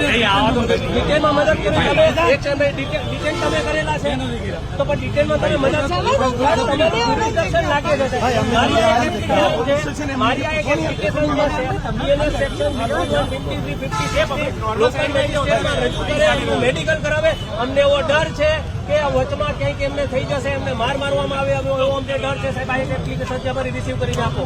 ડિટેલમાં મદદ કરી. તમે એક ડિટેલ ડિટેલ તમે કરેલા છે. તો પણ ડિટેલમાં તમે મદદ લાગે છે. મારી આ એક application છે. મારી આ એક application છે. BNS section 53, 56 local magistrate માં રજૂ કરે એમનું મેડિકલ કરાવે. અમને એવો ડર છે કે આ વચમાં ક્યાંક એમને થઈ જશે એમને માર મારવામાં આવે એવો એવો અમને ડર છે. સાહેબ આ એક એપ્લિકેશન છે. અમારી રિસીવ કરીને આપો.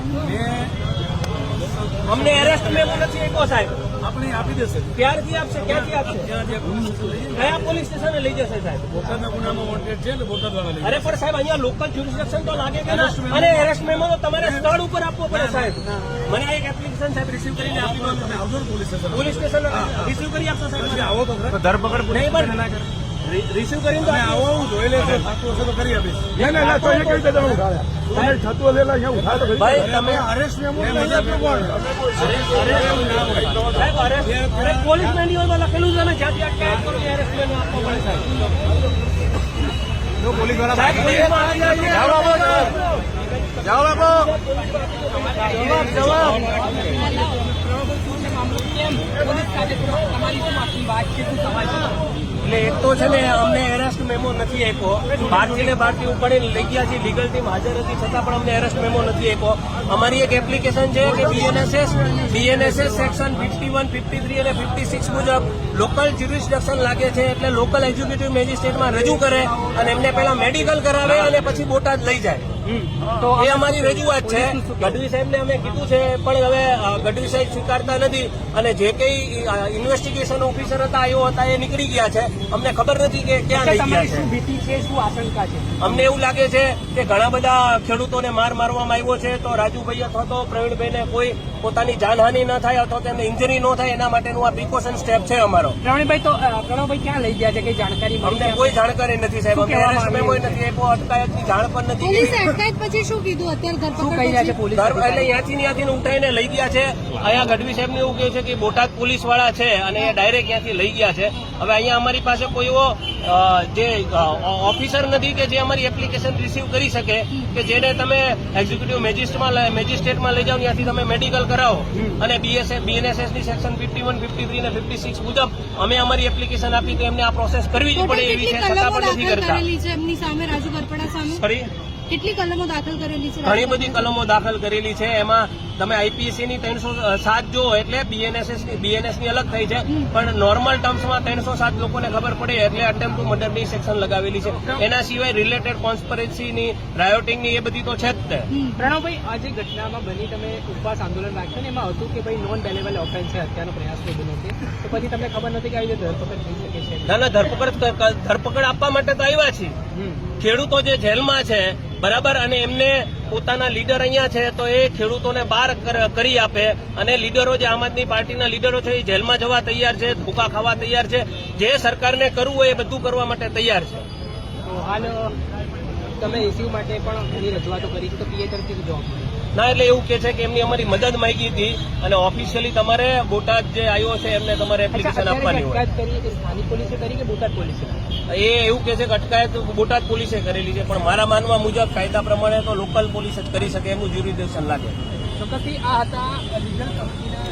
અમને એરેસ્ટ મેમો નથી આપ્યો સાહેબ. આપણે આપી દેશે. ક્યારથી આપશે ક્યાંથી આપશે? ત્યાં જે પોલીસ સ્ટેશન લઈ કયા પોલીસ સ્ટેશને લઈ જશે સાહેબ? બોટાદના ગુનામાં વોન્ટેડ છે એટલે બોટાદ વાળા અરે પણ સાહેબ અહીંયા લોકલ જ્યુરિસ્ડિક્શન તો લાગે કે ના? અને એરેસ્ટ મેમો તો તમારે સ્થળ ઉપર આપવો પડે સાહેબ. મને એક એપ્લિકેશન સાહેબ રિસીવ કરીને આપી દો તમે. આવજો police station police station receive કરી આપશો સાહેબ? આવો તો ધરપકડ નહીં પણ રિસીવ કરીને તો આવો હું જોઈ લેશે તો કરી આપીશ. ના ના તો એ કઈ રીતે તમે થતું હશે અહીંયા ઉઠા તો. ભાઈ તમે અરેસ્ટ મેમો અરેસ્ટ અરે પોલીસ મેન્યુઅલમાં લખેલું છે ને જ્યાંથી અટકાયત કરો એરેસ્ટ મેમો આપવો પડે સાહેબ જો પોલીસવાળા સાહેબ પોલીસમાં આવી જાય જાઓ બાપુ જાઓ બાપુ જવાબ જવાબ. એટલે એક તો છે ને અમને એરેસ્ટ મેમો નથી આપ્યો. બહારથી ને બહારથી ઉપાડીને લઈ ગયા છે લીગલ ટીમ હાજર હતી, છતાં પણ અમને એરેસ્ટ મેમો નથી આપ્યો. અમારી એક એપ્લિકેશન છે કે BNSS BNSS section fifty one fifty three અને ફિફ્ટી સિક્સ મુજબ લોકલ જ્યુરિસ્ડિક્શન લાગે છે એટલે લોકલ એક્ઝિક્યુટિવ મેજિસ્ટ્રેટમાં રજૂ કરે અને એમને પહેલા મેડિકલ કરાવે અને પછી બોટાદ લઈ જાય. એ અમારી રજૂઆત છે. ગઢવી સાહેબને અમે કીધું છે પણ હવે ગઢવી સાહેબ સ્વીકારતા નથી. અને જે કઈ ઇન્વેસ્ટિગેશન ઓફિસર હતા આવ્યો હતા એ નીકળી ગયા છે. અમને ખબર નથી કે ક્યાં લઈ ગયા છે. ભીતિ છે શું આશંકા છે? અમને એવું લાગે છે કે ઘણા બધા ખેડૂતોને માર મારવામાં આવ્યો છે. તો રાજુભાઈ અથવા તો પ્રવીણભાઈને કોઈ પોતાની જાનહાનિ ન થાય અથવા તેમને ઇન્જરી ન થાય એના માટેનું આ પ્રિકોશન સ્ટેપ છે અમારો. પ્રવીણભાઈ તો પ્રણવભાઈ ક્યાં લઈ ગયા છે? કઈ જાણકારી અમને કોઈ જાણકારી નથી સાહેબ. અમે નથી અટકાયતની જાણ પણ નથી. અટકાયત પછી શું કીધું અત્યારે શું કહી રહ્યા છે પોલીસ એટલે અહીંયાથી ત્યાંથી ઉઠાઈને લઈ ગયા છે. અહીંયા ગઢવી સાહેબ એવું કહે છે કે બોટાદ પોલીસવાળા છે અને એ ડાયરેક્ટ ત્યાંથી લઈ ગયા છે. હવે અહીંયા અમારી પાસે કોઈ એવો જે ઓફિસર નથી કે જે અમારી એપ્લિકેશન રિસીવ કરી શકે કે જેને તમે એક્ઝિક્યુટિવ મેજિસ્ટ્રેટમાં મેજિસ્ટ્રેટમાં લઈ જાઓ ત્યાંથી તમે મેડિકલ કરાવો. અને BSF બીએનએસએસની section fifty one fifty three અને ફિફ્ટી સિક્સ મુજબ અમે અમારી એપ્લિકેશન આપી તો એમને આ પ્રોસેસ કરવી જ પડે એવી છે છતાં પણ નથી કરતા. સામે રાજુ ગરપડા સામે? કેટલી કલમો દાખલ કરેલી છે? ઘણી બધી કલમો દાખલ કરેલી છે. એમાં તમે આઈપીએસસી ની ત્રણસો સાત જો એટલે બીએનએસએસની બીએનએસની અલગ થઈ છે. પણ નોર્મલ ટર્મ્સમાં ત્રણસો સાત લોકોને ખબર પડે એટલે અટેમ્પ ટુ મર્ડરની સેક્શન લગાવેલી છે. એના સિવાય રિલેટેડ કોન્સ્પરન્સી ની રાયોટિંગની એ બધી તો છે જ તે. પ્રણવભાઈ આ જે ઘટનામાં બની તમે ઉપવાસ આંદોલન રાખ્યું ને એમાં હતું કે ભાઈ નોન બેલેબલ ઓફેન્સ છે હત્યાનો પ્રયાસ થઈ ગયો છે તો પછી તમને ખબર નથી કે આવી ધરપકડ થઈ શકે છે ના ના ધરપકડ ધરપકડ આપવા માટે તો આવ્યા છીએ. ખેડૂતો જે જેલમાં છે બરાબર? અને એમને પોતાના લીડર અહીંયા છે, તો એ ખેડૂતોને બહાર કર- આપે. અને લીડરો જે આમ આદમી પાર્ટીના લીડરો છે, એ જેલમાં જવા તૈયાર છે ધોકા ખાવા તૈયાર છે. જે સરકારને કરવું હોય એ બધું કરવા માટે તૈયાર છે. હાલ, તમે ઇસ્યુ માટે પણ રજૂઆતો કરી તો પીએ તરફથી જવાબ. ના એટલે એવું કે છે કે એમની અમારી મદદ માંગી હતી અને ઓફિશિયલી તમારે બોટાદ જે આવ્યો છે એમને તમારે એપ્લિકેશન આપવાની હોય. એ સ્થાનિક પોલીસે કરી કે બોટાદ પોલીસે? એ એવું કે છે કે અટકાયત બોટાદ પોલીસે કરેલી છે પણ મારા માનવા મુજબ કાયદા પ્રમાણે તો લોકલ પોલીસ જ કરી શકે એમનું જ્યુરિડિક્શન લાગે. ચોક્કસથી આ હતા લીગલ કંપનીના